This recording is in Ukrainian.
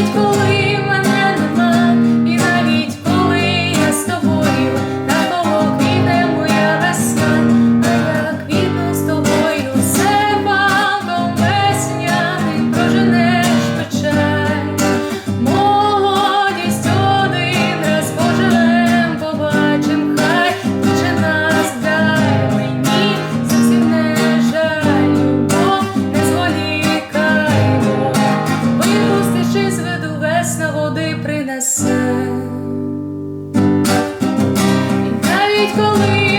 Good. коли.